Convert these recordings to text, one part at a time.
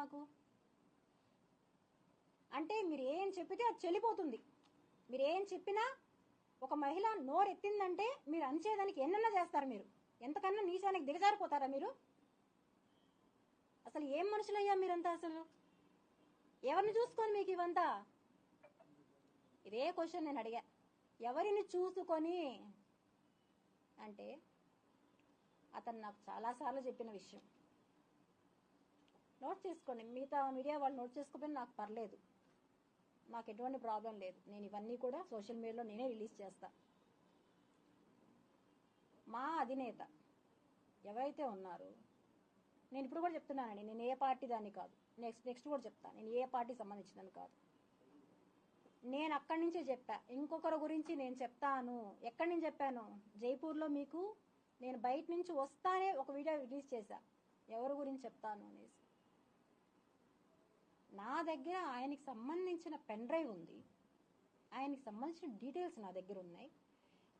నాకు అంటే మీరు ఏం చెప్పితే అది చెల్లిపోతుంది. మీరు ఏం చెప్పినా ఒక మహిళ నోరెత్తిందంటే మీరు అంచేదానికి ఎన్నన్నా చేస్తారు మీరు. ఎంతకన్నా నీచానికి దిగజారిపోతారా మీరు? అసలు ఏం మనుషులయ్యా మీరంతా అసలు? ఎవరిని చూసుకొని మీకు ఇవంతా? ఇదే క్వశ్చన్ నేను అడిగా. ఎవరిని చూసుకొని? అంటే అతను నాకు చాలాసార్లు చెప్పిన విషయం. నోట్ చేసుకోండి. మిగతా మీడియా వాళ్ళు నోట్ చేసుకోకపోయినా నాకు పర్లేదు. నాకు ఎటువంటి ప్రాబ్లం లేదు. నేను ఇవన్నీ కూడా సోషల్ మీడియాలో నేనే రిలీజ్ చేస్తా. మా అధినేత ఎవరైతే ఉన్నారో నేను ఇప్పుడు కూడా చెప్తున్నానండి నేను ఏ పార్టీ దాన్ని కాదు. నెక్స్ట్ నెక్స్ట్ కూడా చెప్తాను నేను ఏ పార్టీ సంబంధించినది కాదు. నేను అక్కడి నుంచే చెప్పా. ఇంకొకరి గురించి నేను చెప్తాను. ఎక్కడి నుంచి చెప్పాను? జైపూర్లో మీకు నేను బయట నుంచి వస్తానే ఒక వీడియో రిలీజ్ చేశా. ఎవరి గురించి చెప్తాను అనేసి. నా దగ్గర ఆయనకి సంబంధించిన పెన్ డ్రైవ్ ఉంది. ఆయనకి సంబంధించిన డీటెయిల్స్ నా దగ్గర ఉన్నాయి.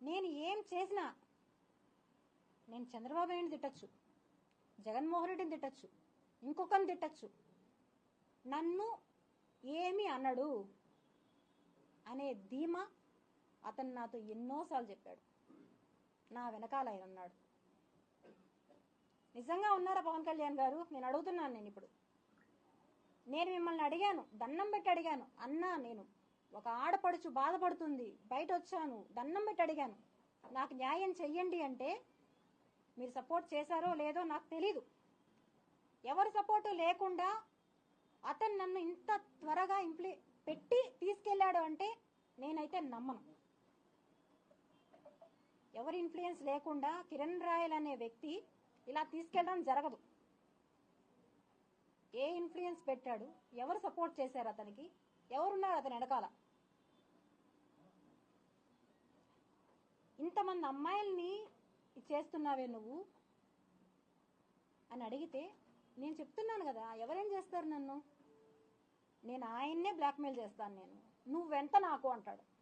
నేను ఏం చేసినా నేను చంద్రబాబు నాయుడు తిట్టచ్చు. జగన్మోహన్ రెడ్డిని తిట్టచ్చు. ఇంకొకరిని తిట్టచ్చు. నన్ను ఏమి అన్నాడు అనే ధీమా అతను నాతో ఎన్నోసార్లు చెప్పాడు. నా వెనకాల ఆయన ఉన్నాడు. నిజంగా ఉన్నారా పవన్ కళ్యాణ్ గారు? నేను అడుగుతున్నాను నేను ఇప్పుడు. నేను మిమ్మల్ని అడిగాను దండం పెట్టి అడిగాను. అన్నా నేను ఒక ఆడపడుచు బాధపడుతుంది బయట వచ్చాను దండం పెట్టి అడిగాను. నాకు న్యాయం చెయ్యండి అంటే మీరు సపోర్ట్ చేశారో లేదో నాకు తెలీదు. ఎవరి సపోర్టు లేకుండా అతను నన్ను ఇంత త్వరగా ఇంప్లి పెట్టి తీసుకెళ్ళాడు అంటే నేనైతే నమ్మను. ఎవరి ఇన్ఫ్లుయెన్స్ లేకుండా కిరణ్ రాయల్ అనే వ్యక్తి ఇలా తీసుకెళ్ళడం జరగదు. ఏ ఇన్ఫ్లుయెన్స్ పెట్టాడు ఎవరు సపోర్ట్ చేశారు అతనికి ఎవరున్నారు అతని వెనకాల? ఇంతమంది అమ్మాయిల్ని చేస్తున్నావే నువ్వు? అని అడిగితే నేను చెప్తున్నాను కదా ఎవరేం చేస్తారు నన్ను? నేను ఆయన్నే బ్లాక్మెయిల్ చేస్తాను నేను. నువ్వెంత నాకు అంటాడు.